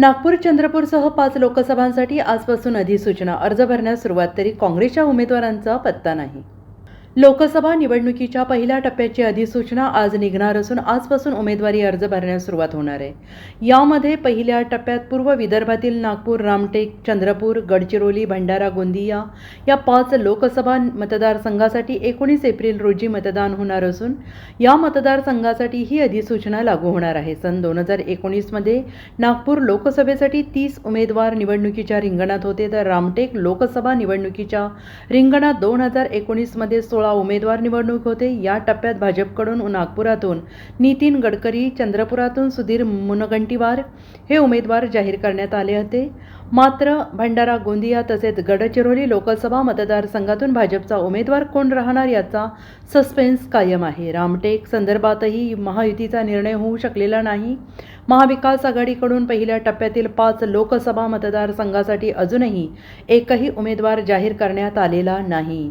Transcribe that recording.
नागपूर चंद्रपूरसह पाच लोकसभांसाठी आजपासून अधिसूचना अर्ज भरण्यास सुरुवात तरी काँग्रेसच्या उमेदवारांचा पत्ता नाही. लोकसभा निवडणुकीच्या पहिल्या टप्प्याची अधिसूचना आज निघणार असून आजपासून उमेदवारी अर्ज भरण्यास सुरुवात होणार आहे. यामध्ये पहिल्या टप्प्यात पूर्व विदर्भातील नागपूर रामटेक चंद्रपूर गडचिरोली भंडारा गोंदिया या पाच लोकसभा मतदारसंघासाठी एकोणीस एप्रिल रोजी मतदान होणार असून या मतदारसंघासाठी ही अधिसूचना लागू होणार आहे. सन दोन हजार एकोणीसमध्ये नागपूर लोकसभेसाठी तीस उमेदवार निवडणुकीच्या रिंगणात होते तर रामटेक लोकसभा निवडणुकीच्या रिंगणात दोन हजार एकोणीसमध्ये सोळा उमेदवार निवडणूक होते. या टप्प्यात भाजपकडून नागपुरातून नितीन गडकरी चंद्रपुरातून सुधीर मुनगंटीवार हे उमेदवार जाहीर करण्यात आले होते. मात्र भंडारा गोंदिया तसेच गडचिरोली लोकसभा मतदारसंघातून भाजपचा उमेदवार कोण राहणार याचा सस्पेन्स कायम आहे. रामटेक संदर्भातही महायुतीचा निर्णय होऊ शकलेला नाही. महाविकास आघाडीकडून पहिल्या टप्प्यातील पाच लोकसभा मतदारसंघासाठी अजूनही एकही उमेदवार जाहीर करण्यात आलेला नाही.